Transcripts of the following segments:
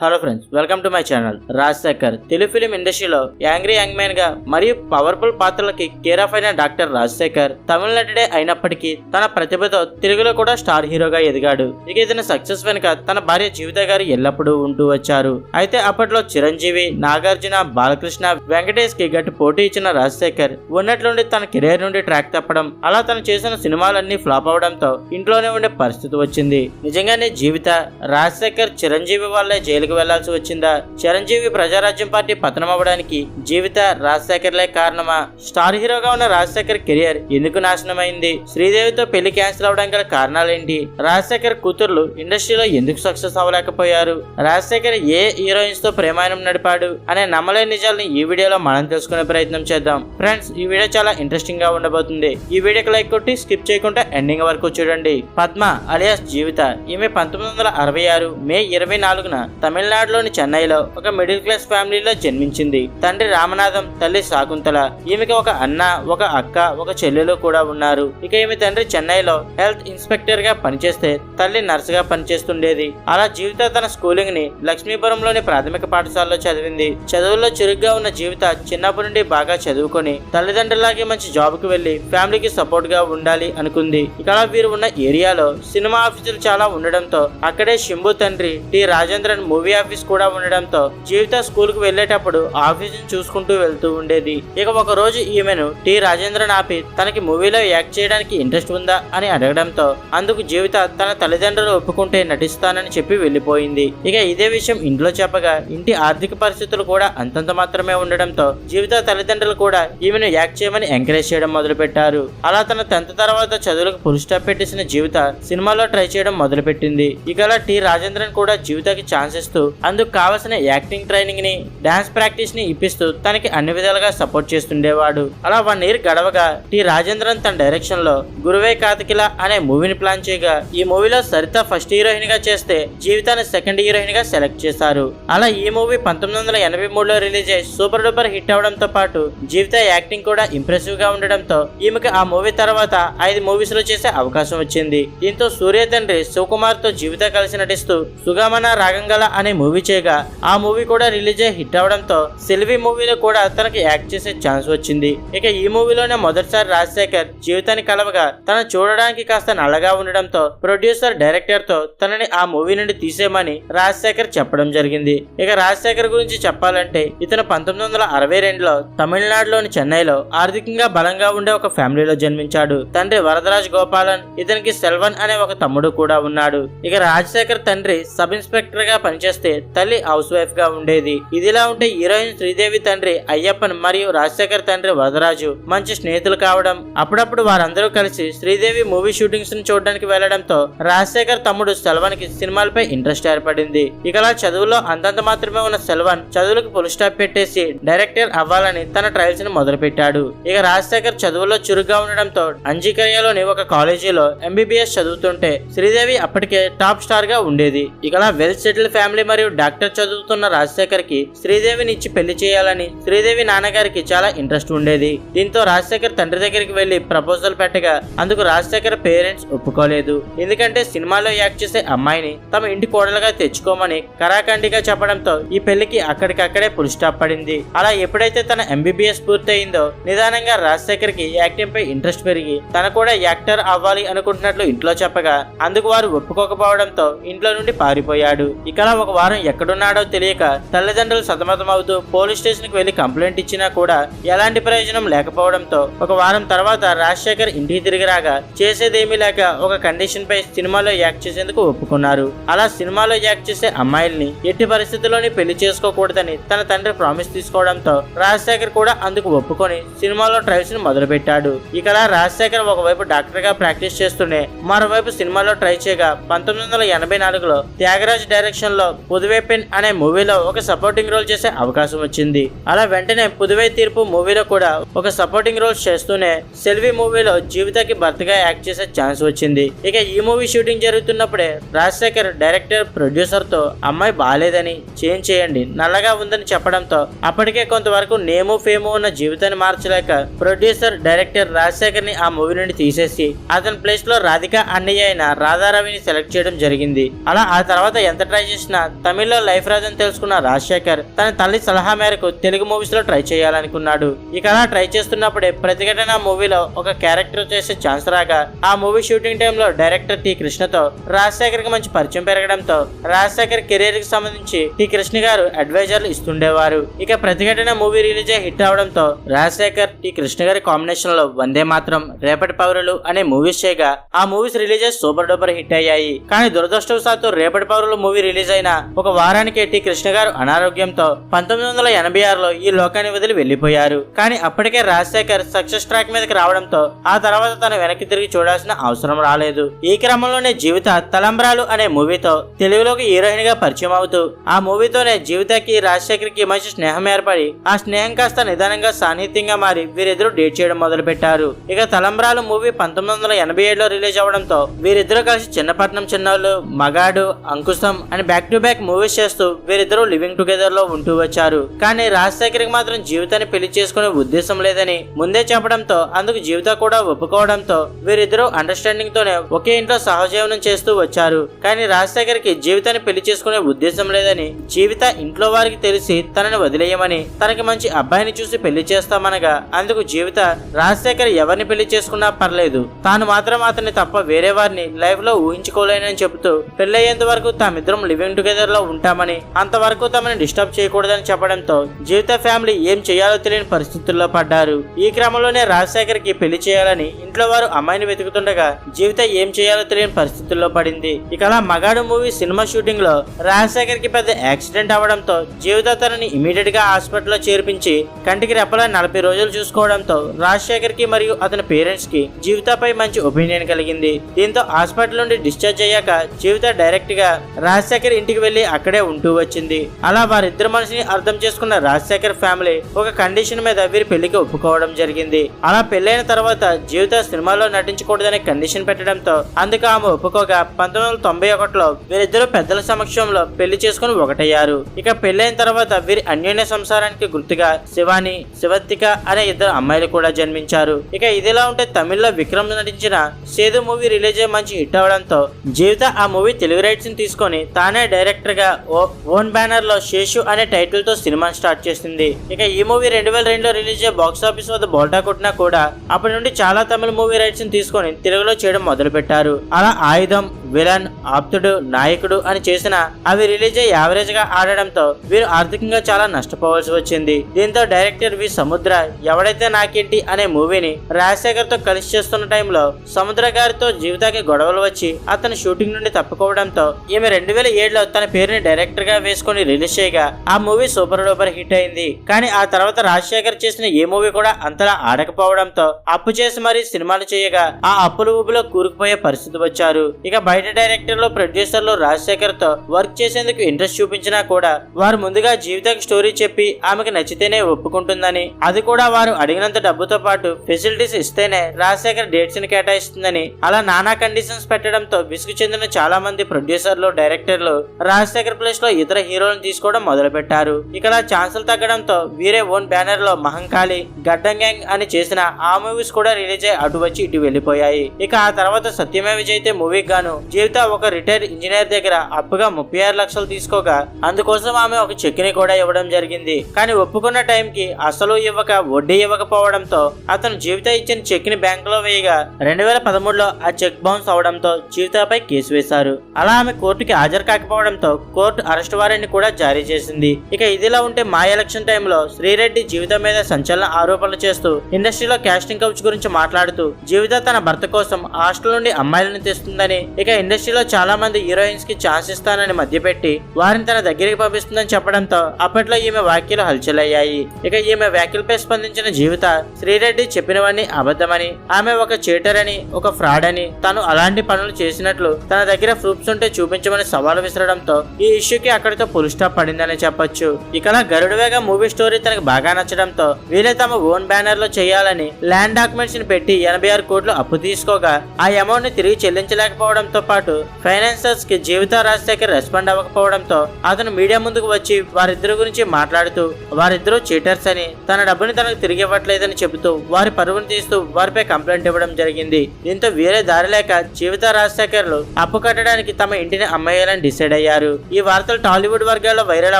Hello friends welcome to my channel Rajasekhar Telugu film ఇండస్ట్రీలో angry young మ్యాన్గా మరియు powerful పాత్రలకి కేర్ ఆఫ్ అయిన డాక్టర్ రాజశేఖర్ తమిళ నటుడే అయినప్పటికీ తన ప్రతిభతో తెలుగులో కూడా స్టార్ హీరోగా ఎదిగాడు. ఇక ఇతని సక్సెస్ వెనుక తన భార్య జీవిత గారు ఎల్లప్పుడూ ఉంటూ వచ్చారు. అయితే అప్పట్లో చిరంజీవి నాగార్జున బాలకృష్ణ వెంకటేష్కి గట్టి పోటీ ఇచ్చిన రాజశేఖర్ ఉన్నట్లుండి తన కెరీర్ నుండి ట్రాక్ తప్పడం అలా తను చేసిన సినిమాలన్నీ ఫ్లాప్ అవడంతో ఇంట్లోనే ఉండే పరిస్థితి వచ్చింది. నిజంగానే జీవిత రాజశేఖర్ చిరంజీవి వల్లే జైలుకు వెళ్ళాల్సి వచ్చిందా? చిరంజీవి ప్రజారాజ్యం పార్టీ పతనం అవ్వడానికి జీవిత రాజశేఖర్లే కారణమా? స్టార్ హీరోగా ఉన్న రాజశేఖర్ కెరియర్ ఎందుకు నాశనమైంది? శ్రీదేవితో పెళ్ళి క్యాన్సిల్ అవడానికి గల కారణాలేంటి? రాజశేఖర్ కూతుర్లు ఇండస్ట్రీలో ఎందుకు సక్సెస్ అవ్వలేకపోయారు? రాజశేఖర్ ఏ హీరోయిన్స్తో ప్రేమాయణం నడిపాడు అనే నమ్మలేని నిజాలని ఈ వీడియోలో మనం తెలుసుకునే ప్రయత్నం చేద్దాం. ఫ్రెండ్స్ ఈ వీడియో చాలా ఇంట్రెస్టింగ్గా ఉండబోతుంది. ఈ వీడియోకి లైక్ కొట్టి స్కిప్ చేయకుండా ఎండింగ్ వరకు చూడండి. పద్మ అలియాస్ జీవిత. ఈమె పంతొమ్మిది వందల అరవై ఆరు మే ఇరవై నాలుగున తమిళనాడులోని చెన్నైలో ఒక మిడిల్ క్లాస్ ఫ్యామిలీలో జన్మించింది. తండ్రి రామనాథం తల్లి శాకుంతల ఈమెకి ఒక అన్న ఒక అక్క ఒక చెల్లెలు కూడా ఉన్నారు. ఇక ఈమె తండ్రి చెన్నైలో హెల్త్ ఇన్స్పెక్టర్గా పనిచేస్తే తల్లి నర్స్గా పనిచేస్తుండేది. అలా జీవిత తన స్కూలింగ్ని లక్ష్మీపురంలోని ప్రాథమిక పాఠశాలలో చదివింది. చదువుల్లో చురుగ్గా ఉన్న జీవిత చిన్నప్పటి నుండి బాగా చదువుకొని తల్లిదండ్రులాగే మంచి జాబ్కు వెళ్ళి ఫ్యామిలీకి సపోర్ట్గా ఉండాలి అనుకుంది. ఇక వీరు ఉన్న ఏరియాలో సినిమా ఆఫీసులు చాలా ఉండడంతో అక్కడే శంభు తండ్రి టి రాజేంద్రన్ మూవీ ఆఫీస్ కూడా ఉండడంతో జీవిత స్కూల్కు వెళ్ళేటప్పుడు ఆఫీస్ చూసుకుంటూ వెళ్తూ ఉండేది. ఇక ఒక రోజు ఈమెను టి. రాజేంద్రన్ ఆపి తనకి మూవీలో యాక్ట్ చేయడానికి ఇంట్రెస్ట్ ఉందా అని అడగడంతో అందుకు జీవిత తన తల్లిదండ్రులు ఒప్పుకుంటే నటిస్తానని చెప్పి వెళ్ళిపోయింది ఇక ఇదే విషయం ఇంట్లో చెప్పగా ఇంటి ఆర్థిక పరిస్థితులు కూడా అంతంత మాత్రమే ఉండడంతో జీవిత తల్లిదండ్రులు కూడా ఈమెను యాక్ట్ చేయమని ఎంకరేజ్ చేయడం మొదలు పెట్టారు అలా తన టెన్త్ తర్వాత చదువులకు ఫుల్ స్టాప్ పెట్టేసిన జీవిత సినిమాలో ట్రై చేయడం మొదలు పెట్టింది ఇక అలా టి. రాజేంద్రన్ కూడా జీవితకి ఛాన్స్ ఇస్తూ అందుకు కావలసిన యాక్టింగ్ ట్రైనింగ్ని డాన్స్ ప్రాక్టీస్ని ఇప్పిస్తూ తనకి అన్ని విధాలుగా సపోర్ట్ చేస్తుండేవాడు. అలా వన్ ఇయర్ గడవగా టి రాజేంద్రన్ తన డైరెక్షన్లో గురువే కాతికిల అనే మూవీని ప్లాన్ చేయగా ఈ మూవీలో సరిత ఫస్ట్ హీరోయిన్గా చేస్తే జీవితాన్ని సెకండ్ హీరోయిన్గా సెలెక్ట్ చేశారు. అలా ఈ మూవీ పంతొమ్మిది వందల ఎనభై మూడులో రిలీజ్ అయ్యి సూపర్ డూపర్ హిట్ అవడంతో పాటు జీవిత యాక్టింగ్ కూడా ఇంప్రెసివ్గా ఉండడంతో ఈమెకి ఆ మూవీ తర్వాత ఐదు మూవీస్లో చేసే అవకాశం వచ్చింది. దీంతో సూర్య తండ్రి శివకుమార్తో జీవిత కలిసి నటిస్తూ సుగమన రాగంగల అనే మూవీ చేయగా ఆ మూవీ కూడా రిలీజ్ అయ్యి హిట్ అవడంతో సెల్వి మూవీలో కూడా తనకి యాక్ట్ చేసే ఛాన్స్ వచ్చింది. ఇక ఈ మూవీలోనే మొదటిసారి రాజశేఖర్ జీవితాన్ని కలవగా తను చూడడానికి కాస్త నల్లగా ఉండడంతో ప్రొడ్యూసర్ డైరెక్టర్తో తనని ఆ మూవీ నుండి తీసేయమని రాజశేఖర్ చెప్పడం జరిగింది. ఇక రాజశేఖర్ గురించి చెప్పాలంటే ఇతను పంతొమ్మిది వందల అరవై రెండులో తమిళనాడులోని చెన్నైలో ఆర్థికంగా బలంగా ఉండే ఒక ఫ్యామిలీలో జన్మించాడు. తండ్రి వరదరాజ్ గోపాలన్ ఇతనికి సెల్వన్ అనే ఒక తమ్ముడు కూడా ఉన్నాడు. ఇక రాజశేఖర్ తండ్రి సబ్ ఇన్స్పెక్టర్గా చేస్తే తల్లి హౌస్ వైఫ్గా ఉండేది. ఇదిలా ఉంటే హీరోయిన్ శ్రీదేవి తండ్రి అయ్యప్పన్ మరియు రాజశేఖర్ తండ్రి వరదరాజు మంచి స్నేహితులు కావడం అప్పుడప్పుడు వారందరూ కలిసి శ్రీదేవి మూవీ షూటింగ్స్ని చూడడానికి వెళ్ళడంతో రాజశేఖర్ తమ్ముడు సెల్వన్కి సినిమాలపై ఇంట్రెస్ట్ ఏర్పడింది. ఇకలా చదువులో అంతంత మాత్రమే ఉన్న సెల్వన్ చదువులకు ఫుల్ స్టాప్ పెట్టేసి డైరెక్టర్ అవ్వాలని తన ట్రయల్స్ని మొదలుపెట్టాడు. ఇక రాజశేఖర్ చదువుల్లో చురుగ్గా ఉండడంతో అంజికర్యలోని ఒక కాలేజీలో ఎంబీబీఎస్ చదువుతుంటే శ్రీదేవి అప్పటికే టాప్ స్టార్గా ఉండేది. ఇకలా వెల్ సెటిల్ ఫ్యామిలీ మరియు డాక్టర్ చదువుతున్న రాజశేఖర్కి శ్రీదేవిని ఇచ్చి పెళ్ళి చేయాలని శ్రీదేవి నాన్నగారికి చాలా ఇంట్రెస్ట్ ఉండేది. దీంతో రాజశేఖర్ తండ్రి దగ్గరికి వెళ్ళి ప్రపోజల్ పెట్టగా అందుకు రాజశేఖర్ పేరెంట్స్ ఒప్పుకోలేదు. ఎందుకంటే సినిమాలో యాక్ట్ చేసే అమ్మాయిని తమ ఇంటి కోడలుగా తెచ్చుకోమని కరాఖండిగా చెప్పడంతో ఈ పెళ్ళికి అక్కడికక్కడే పుల్ స్టాప్ పడింది. అలా ఎప్పుడైతే తన ఎంబీబీఎస్ పూర్తయిందో నిదానంగా రాజశేఖర్కి యాక్టింగ్ పై ఇంట్రెస్ట్ పెరిగి తన కూడా యాక్టర్ అవ్వాలి అనుకుంటున్నట్లు ఇంట్లో చెప్పగా అందుకు వారు ఒప్పుకోకపోవడంతో ఇంట్లో నుండి పారిపోయాడు. ఇక ఒక ఒక వారం ఎక్కడున్నాడో తెలియక తల్లిదండ్రులు సతమతమవుతూ పోలీస్ స్టేషన్కి వెళ్ళి కంప్లైంట్ ఇచ్చినా కూడా ఎలాంటి ప్రయోజనం లేకపోవడంతో ఒక వారం తర్వాత రాజశేఖర్ ఇంటికి తిరిగి రాగా చేసేదేమీ లేక ఒక కండిషన్ పై సినిమాలో యాక్ట్ చేసేందుకు ఒప్పుకున్నారు. అలా సినిమాలో యాక్ట్ చేసే అమ్మాయిల్ని ఎట్టి పరిస్థితుల్లోని పెళ్ళి చేసుకోకూడదని తన తండ్రి ప్రామిస్ తీసుకోవడంతో రాజశేఖర్ కూడా అందుకు ఒప్పుకొని సినిమాలో ట్రైల్స్ని మొదలుపెట్టాడు. ఇక రాజశేఖర్ ఒకవైపు డాక్టర్గా ప్రాక్టీస్ చేస్తూనే మరోవైపు సినిమాలో ట్రై చేయగా పంతొమ్మిది వందల ఎనభై నాలుగులో త్యాగరాజ్ డైరెక్షన్లో పుదువై పెన్ అనే మూవీలో ఒక సపోర్టింగ్ రోల్ చేసే అవకాశం వచ్చింది. అలా వెంటనే పుదువై తీర్పు మూవీలో కూడా ఒక సపోర్టింగ్ రోల్ చేస్తూనే సెల్వి మూవీలో జీవితకి భర్తగా యాక్ట్ చేసే ఛాన్స్ వచ్చింది. ఇక ఈ మూవీ షూటింగ్ జరుగుతున్నప్పుడే రాజశేఖర్ డైరెక్టర్ ప్రొడ్యూసర్తో అమ్మాయి బాగాలేదని చేంజ్ చేయండి నల్లగా ఉందని చెప్పడంతో అప్పటికే కొంతవరకు నేము ఫేము ఉన్న జీవితాన్ని మార్చలేక ప్రొడ్యూసర్ డైరెక్టర్ రాజశేఖర్ని ఆ మూవీ నుండి తీసేసి అతని ప్లేస్లో రాధిక అన్నయ్య అయిన రాధారవిని సెలెక్ట్ చేయడం జరిగింది. అలా ఆ తర్వాత ఎంత ట్రై చేసినా తమిళ్ళో లైఫ్ రాజని తెలుసుకున్న రాజశేఖర్ తన తల్లి సలహా మేరకు తెలుగు మూవీస్లో ట్రై చేయాలనుకున్నాడు. ఇక అలా ట్రై చేస్తున్నప్పుడే ప్రతిఘటన మూవీలో ఒక క్యారెక్టర్ చేసే ఛాన్స్ రాగా ఆ మూవీ షూటింగ్ టైంలో డైరెక్టర్ టి కృష్ణతో రాజశేఖర్కి మంచి పరిచయం పెరగడంతో రాజశేఖర్ కెరీర్కి సంబంధించి టి కృష్ణ గారు అడ్వైజర్లు ఇస్తుండేవారు. ఇక ప్రతిఘటన మూవీ రిలీజ్ అయ్యి హిట్ అవడంతో రాజశేఖర్ టి కృష్ణ గారి కాంబినేషన్లో వందే మాత్రం రేపటి పౌరులు అనే మూవీస్ చేయగా ఆ మూవీస్ రిలీజ్ అయ్యి సూపర్ డూపర్ హిట్ అయ్యాయి. కానీ దురదృష్టవశాత్తు రేపటి పౌరులు మూవీ రిలీజ్ అయిన ఒక వారానికి ఎట్టి కృష్ణ గారు అనారోగ్యంతో పంతొమ్మిది వందల ఎనభై ఆరులో ఈ లోకాన్ని వదిలి వెళ్ళిపోయారు కానీ అప్పటికే రాజశేఖర్ సక్సెస్ ట్రాక్ మీదకి రావడంతో ఆ తర్వాత తను వెనక్కి తిరిగి చూడాల్సిన అవసరం రాలేదు. ఈ క్రమంలోనే జీవిత తలంబ్రాలు అనే మూవీతో తెలుగులోకి హీరోయిన్గా పరిచయం అవుతూ ఆ మూవీతోనే జీవితకి రాజశేఖర్కి మంచి స్నేహం ఏర్పడి ఆ స్నేహం కాస్త నిదానంగా సాన్నిహిత్యంగా మారి వీరిద్దరూ డేట్ చేయడం మొదలు పెట్టారు ఇక తలంబ్రాలు మూవీ పంతొమ్మిది వందల ఎనభై ఏడులో రిలీజ్ అవడంతో వీరిద్దరూ కలిసి చిన్నపట్నం చిన్నోళ్ళు మగాడు అంకుశం అని బ్యాక్ టు బ్యాక్ మూవీస్ చేస్తూ వీరిద్దరూ లివింగ్ టుగెదర్లో ఉంటూ వచ్చారు. కానీ రాజశేఖర్కి మాత్రం జీవితాన్ని పెళ్ళి చేసుకునే ఉద్దేశం లేదని ముందే చెప్పడంతో అందుకు జీవిత కూడా ఒప్పుకోవడంతో వీరిద్దరూ అండర్స్టాండింగ్ తోనే ఒకే ఇంట్లో సహజీవనం చేస్తూ వచ్చారు. కానీ రాజశేఖర్కి జీవితాన్ని పెళ్ళి చేసుకునే ఉద్దేశం లేదని జీవిత ఇంట్లో వారికి తెలిసి తనని వదిలేయమని తనకి మంచి అబ్బాయిని చూసి పెళ్ళి చేస్తామనగా అందుకు జీవిత రాజశేఖర్ ఎవరిని పెళ్ళి చేసుకున్నా పర్లేదు. తాను మాత్రం అతన్ని తప్ప వేరే వారిని లైఫ్లో ఊహించుకోలేనని చెబుతూ పెళ్ళయ్యేంత వరకు తామిద్దరం లివింగ్ టుగెదర్ లో ఉంటామని అంతవరకు తమని డిస్టర్బ్ చేయకూడదని చెప్పడంతో జీవిత ఫ్యామిలీ ఏం చేయాలో తెలియని పరిస్థితుల్లో పడ్డారు. ఈ క్రమంలోనే రాజశేఖర్కి పెళ్ళి చేయాలని ఇంట్లో వారు అమ్మాయిని వెతుకుతుండగా జీవిత ఏం చేయాలో తెలియని పరిస్థితుల్లో పడింది. ఇక అలా మగాడు మూవీ సినిమా షూటింగ్లో రాజశేఖర్కి పెద్ద యాక్సిడెంట్ అవడంతో జీవిత తనని ఇమీడియట్గా హాస్పిటల్లో చేర్పించి కంటికి రెప్పలా నలభై రోజులు చూసుకోవడంతో రాజశేఖర్కి మరియు అతని పేరెంట్స్కి జీవితపై మంచి ఒపీనియన్ కలిగింది. దీంతో హాస్పిటల్ నుండి డిశ్చార్జ్ అయ్యాక జీవిత డైరెక్ట్గా రాజశేఖర్ ఇంటికి వెళ్ళి అక్కడే ఉంటూ వచ్చింది. అలా వారిద్దరు మనసుని అర్థం చేసుకున్న రాజశేఖర్ ఫ్యామిలీ ఒక కండిషన్ మీద వీరి పెళ్ళికి ఒప్పుకోవడం జరిగింది. అలా పెళ్ళైన తర్వాత జీవిత సినిమాలో నటించకూడదనే కండిషన్ పెట్టడంతో అందుకు ఆమె ఒప్పుకోగా పంతొమ్మిది వందల తొంభై ఒకటిలో వీరిద్దరు పెద్దల సమక్షంలో పెళ్ళి చేసుకుని ఒకటయ్యారు. ఇక పెళ్ళైన తర్వాత వీరి అన్యోన్య సంసారానికి గుర్తుగా శివాని శివత్తిక అనే ఇద్దరు అమ్మాయిలు కూడా జన్మించారు. ఇక ఇదిలా ఉంటే తమిళ్ళో విక్రమ్ నటించిన సేదు మూవీ రిలీజ్ అయ్యి మంచి హిట్ అవడంతో జీవిత ఆ మూవీ తెలుగు రైట్స్ని తీసుకొని తానే డైరెక్ట్ గా ఓ- ఓన్ బ్యానర్లో శేషు అనే టైటిల్తో సినిమా స్టార్ట్ చేసింది. ఇక ఈ మూవీ రెండు వేల రెండులో రిలీజ్ అయ్యే బాక్స్ ఆఫీస్ వద్ద బోల్టా కొట్టినా కూడా అప్పటి నుండి చాలా తమిళ మూవీ రైట్స్ని తీసుకొని తెలుగులో చేయడం మొదలు పెట్టారు అలా ఆయుధం విలన్ ఆప్తుడు నాయకుడు అని చేసిన అవి రిలీజ్ అయ్యి యావరేజ్గా ఆడడంతో వీరు ఆర్థికంగా చాలా నష్టపోవాల్సి వచ్చింది. దీంతో డైరెక్టర్ వి. సముద్ర ఎవడైతే నాకేంటి అనే మూవీని రాజశేఖర్తో కలిసి చేస్తున్న టైంలో సముద్ర గారితో జీవితాకి గొడవలు వచ్చి అతను షూటింగ్ నుండి తప్పుకోవడంతో ఈమె రెండు వేల ఏడులో తన పేరుని డైరెక్టర్గా వేసుకొని రిలీజ్ చేయగా ఆ మూవీ సూపర్ డూపర్ హిట్ అయింది. కానీ ఆ తర్వాత రాజశేఖర్ చేసిన ఏ మూవీ కూడా అంతలా ఆడకపోవడంతో అప్పు చేసి మరీ సినిమాలు చేయగా ఆ అప్పుల ఊబిలో కూరుకుపోయే పరిస్థితి వచ్చారు. ఇక బయట డైరెక్టర్లు ప్రొడ్యూసర్లు రాజశేఖర్తో వర్క్ చేసేందుకు ఇంట్రెస్ట్ చూపించినా కూడా వారు ముందుగా జీవితకు స్టోరీ చెప్పి ఆమెకు నచ్చితేనే ఒప్పుకుంటుందని అది కూడా వారు అడిగినంత డబ్బుతో పాటు ఫెసిలిటీస్ ఇస్తేనే రాజశేఖర్ డేట్స్ని కేటాయిస్తుందని అలా నానా కండిషన్స్ పెట్టడంతో విసుగు చెందిన చాలా మంది ప్రొడ్యూసర్లు డైరెక్టర్లు రాజశేఖర్ ప్లేస్లో ఇతర హీరోలను తీసుకోవడం మొదలు పెట్టారు ఇక ఛాన్సులు తగ్గడంతో వీరే ఓన్ బ్యానర్లో మహంకాళి గడ్డం గ్యాంగ్ అని చేసిన ఆ మూవీస్ కూడా రిలీజ్ అయ్యి అటు వచ్చి ఇటు వెళ్ళిపోయాయి. ఇక ఆ తర్వాత సత్యమే విజయ్తే మూవీకి గాను జీవిత ఒక రిటైర్ ఇంజనీర్ దగ్గర అప్పుగా ముప్పై ఆరు లక్షలు తీసుకోగా అందుకోసం ఆమె ఒక చెక్ని కూడా ఇవ్వడం జరిగింది. కానీ ఒప్పుకున్న టైంకి అసలు ఇవ్వక వడ్డీ ఇవ్వకపోవడంతో అతను జీవిత ఇచ్చిన చెక్ని బ్యాంక్లో వేయగా రెండు వేల పదమూడులో ఆ చెక్ బౌన్స్ అవడంతో జీవితపై కేసు వేశారు. అలా ఆమె కోర్టుకి హాజరు కాకపోవడంతో కోర్టు అరెస్ట్ వారెంట్ కూడా జారీ చేసింది. ఇక ఇదిలా ఉంటే మా ఎలక్షన్ టైంలో శ్రీరెడ్డి జీవితం మీద సంచలన ఆరోపణలు చేస్తూ ఇండస్ట్రీలో క్యాస్టింగ్ కౌచ్ గురించి మాట్లాడుతూ జీవిత తన భర్త కోసం హాస్టల్ నుండి అమ్మాయిలను తెస్తుందని ఇక ఇండస్ట్రీలో చాలా మంది హీరోయిన్స్కి ఛాన్స్ ఇస్తానని మధ్యపెట్టి వారిని తన దగ్గరికి పంపిస్తుందని చెప్పడంతో అప్పట్లో ఈమె వ్యాఖ్యలు హల్చలయ్యాయి. ఇక ఈమె వ్యాఖ్యలపై స్పందించిన జీవిత శ్రీరెడ్డి చెప్పినవన్నీ అబద్ధమని ఆమె ఒక చీటర్ అని ఒక ఫ్రాడ్ అని తను అలాంటి పనులు చేసినట్లు తన దగ్గర ప్రూఫ్స్ ఉంటే చూపించమని సవాలు విసరడంతో ఈ ఇష్యూకి అక్కడితో పుల్ స్టాప్ పడిందని చెప్పొచ్చు. ఇకలా గరుడువేగా మూవీ స్టోరీ తనకు బాగా నచ్చడంతో వీరే తమ ఓన్ బ్యానర్లో చేయాలని ల్యాండ్ డాక్యుమెంట్స్ని పెట్టి ఎనభై ఆరు కోట్లు అప్పు తీసుకోగా ఆ అమౌంట్ని తిరిగి చెల్లించలేకపోవడంతో పాటు ఫైనాన్సర్స్కి జీవిత రాజశేఖర్ రెస్పాండ్ అవ్వకపోవడంతో అతను మీడియా ముందుకు వచ్చి వారిద్దరి గురించి మాట్లాడుతూ వారిద్దరూ చీటర్స్ అని. తన డబ్బుని తనకు తిరిగి ఇవ్వట్లేదని చెబుతూ వారి పరువును తీస్తూ వారిపై కంప్లైంట్ ఇవ్వడం జరిగింది. దీంతో వేరే దారి లేక జీవిత రాజశేఖర్లు అప్పు కట్టడానికి తమ ఇంటిని అమ్మేయాలని డిసైడ్ అయ్యారు. ఈ వార్తలు టాలీవుడ్ వర్గాల్లో వైరల్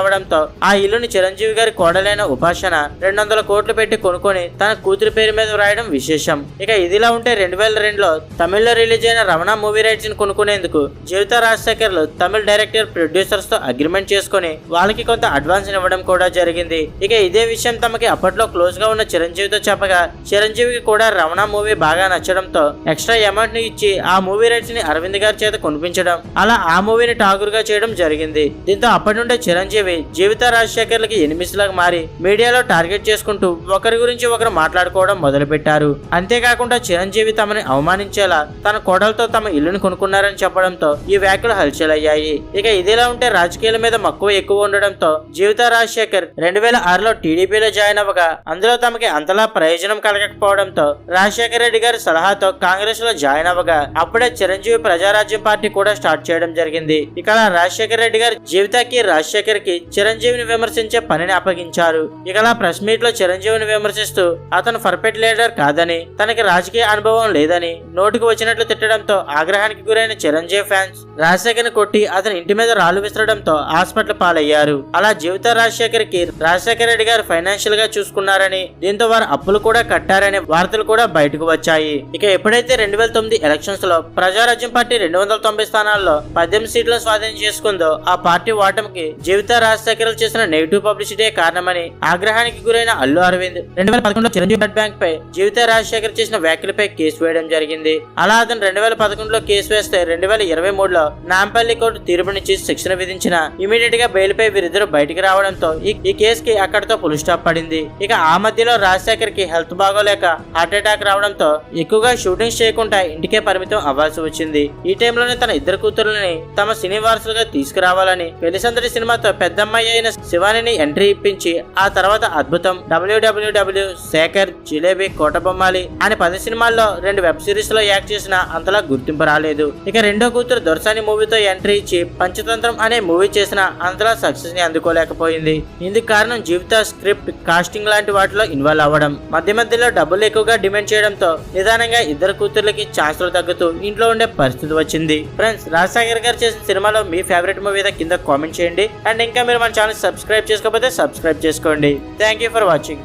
అవడంతో ఆ ఇల్లుని చిరంజీవి గారి కోడలైన ఉపాసన రెండు వందల కోట్లు పెట్టి కొనుక్కొని తన కూతురి పేరు మీద వ్రాయడం విశేషం. ఇక ఇదిలా ఉంటే రెండు వేల రెండులో తమిళ్ళో రిలీజ్ అయిన రమణ మూవీ రైట్స్ని కొనుక్కునేందుకు జీవిత రాజశేఖర్లు తమిళ డైరెక్టర్ ప్రొడ్యూసర్స్తో అగ్రిమెంట్ చేసుకుని వాళ్ళకి కొంత అడ్వాన్స్ ఇవ్వడం కూడా జరిగింది. ఇక ఇదే విషయం తమకి అప్పట్లో క్లోజ్గా ఉన్న చిరంజీవితో చెప్పగా చిరంజీవికి కూడా రమణ మూవీ బాగా నచ్చడంతో ఎక్స్ట్రా అమౌంట్ని ఇచ్చి ఆ మూవీ రైట్స్ని అరవింద్ గారి చేత కొనిపించడం అలా ఆ మూవీని టాగూర్గా చేయడం జరిగింది. దీంతో అప్పటి నుండే చిరంజీవి జీవిత రాజశేఖర్లకి ఎనిమిస్లాగా మారి మీడియాలో టార్గెట్ చేసుకుంటూ ఒకరి గురించి ఒకరు మాట్లాడుకోవడం మొదలుపెట్టారు. అంతేకాకుండా చిరంజీవి తమని అవమానించేలా తన కోడలతో తమ ఇల్లుని కొనుక్కున్నారని చెప్పడంతో ఈ వ్యాఖ్యలు హల్చల్ అయ్యాయి ఇక ఇదిలా ఉంటే రాజకీయాల మీద మక్కువ ఎక్కువ ఉండడంతో జీవిత రాజశేఖర్ రెండు వేల ఆరులో టీడీపీలో జాయిన్ అవ్వగా అందులో తమకి అంతలా ప్రయోజనం కలగకపోవడంతో రాజశేఖర రెడ్డి గారి సలహాతో కాంగ్రెస్లో జాయిన్ అవ్వగా అప్పుడే చిరంజీవి ప్రజారాజ్యం పార్టీ కూడా స్టార్ట్ చేయడం జరిగింది. ఇక రాజశేఖర రెడ్డి గారు జీవితాకి రాజశేఖర్కి చిరంజీవిని విమర్శించే పనిని అప్పగించారు. ఇక అలా ప్రెస్ మీట్లో చిరంజీవిని విమర్శిస్తూ అతను పర్ఫెక్ట్ లీడర్ కాదని తనకి రాజకీయ అనుభవం లేదని నోటికి వచ్చినట్లు తిట్టడంతో ఆగ్రహానికి గురైన చిరంజీవి ఫ్యాన్స్ రాజశేఖర్ని కొట్టి అతని ఇంటి మీద రాళ్ళు విసరడంతో హాస్పిటల్ పాలయ్యారు. అలా జీవిత రాజశేఖర్కి రాజశేఖర రెడ్డి గారు ఫైనాన్షియల్గా చూసుకున్నారని దీంతో వారు అప్పులు కూడా కట్టారనే వార్తలు కూడా బయటకు వచ్చాయి. ఇక ఎప్పుడైతే రెండు వేల తొమ్మిది ఎలక్షన్స్లో ప్రజారాజ్యం పార్టీ రెండు వందల తొంభై స్థానాల్లో పద్దెనిమిది సీట్లను స్వాధీనం చేసుకుందో ఆ పార్టీ ఓటమికి జీవిత రాజశేఖర్ చేసిన నెగిటివ్ పబ్లిసిటీ కారణమని ఆగ్రహానికి గురైన అల్లు అరవింద్ రెండు వేల పదకొండులో చిరంజీవి బ్లడ్ బ్యాంక్ పై జీవిత రాజశేఖర్ చేసిన వ్యాఖ్యలపై కేసు వేయడం జరిగింది. అలా అతను రెండు వేల పదకొండులో కేసు వేస్తే రెండు వేల ఇరవై మూడులో నాంపల్లి కోర్టు తీర్పునిచ్చి శిక్షణ విధించిన ఇమీడియట్గా బెయిల్పై వీరిద్దరు బయటికి రావడంతో ఈ- ఈ కేసుకి అక్కడితో ఫుల్ స్టాప్ పడింది. ఇక ఆ మధ్యలో రాజశేఖర్కి హెల్త్ బాగోలేక హార్ట్ అటాక్ రావడంతో ఎక్కువగా షూటింగ్స్ చేయకుండా ఇంటికే పరిమితం అవ్వాల్సి వచ్చింది. ఈ టైంలోనే తన ఇద్దరు కూతురులని తమ సినీ వారసులుగా తీసుకురావాలని పెళ్ళిసందడి సినిమాతో పెద్దమ్మాయి అయిన శివానిని ఎంట్రీ ఇప్పించి ఆ తర్వాత అద్భుతం డబ్ల్యూడబ్ల్యూడబ్ల్యూ శేఖర్ జిలేబీ కోటబొమ్మాలి అనే పది సినిమాల్లో రెండు వెబ్ సిరీస్లో యాక్ట్ చేసిన అంతలా గుర్తింపు రాలేదు. ఇక రెండో కూతురు దొరసాని మూవీతో ఎంట్రీ ఇచ్చి పంచతంత్రం అనే మూవీ చేసిన అంతలా సక్సెస్ని అందుకోలేకపోయింది. ఇందుకు కారణం జీవిత స్క్రిప్ట్ కాస్టింగ్ లాంటి వాటిలో ఇన్వాల్వ్ అవ్వడం. మధ్య మధ్యలో డబ్బులు ఎక్కువగా డిమాండ్ చేయడంతో నిదానంగా ఇద్దరు కూతుర్లకి ఛాన్సులు తగ్గుతూ ఇంట్లో ఉండే పరిస్థితి వచ్చింది. ఫ్రెండ్స్ రాజశేఖర్ గారు చేసిన సినిమాలో మీ ఫేవరెట్ మూవీ ఏదో కింద కామెంట్ చేయండి. అండ్ ఇంకా మీరు మన ఛానల్ సబ్స్క్రైబ్ చేసుకోకపోతే సబ్స్క్రైబ్ చేసుకోండి. Thank you for watching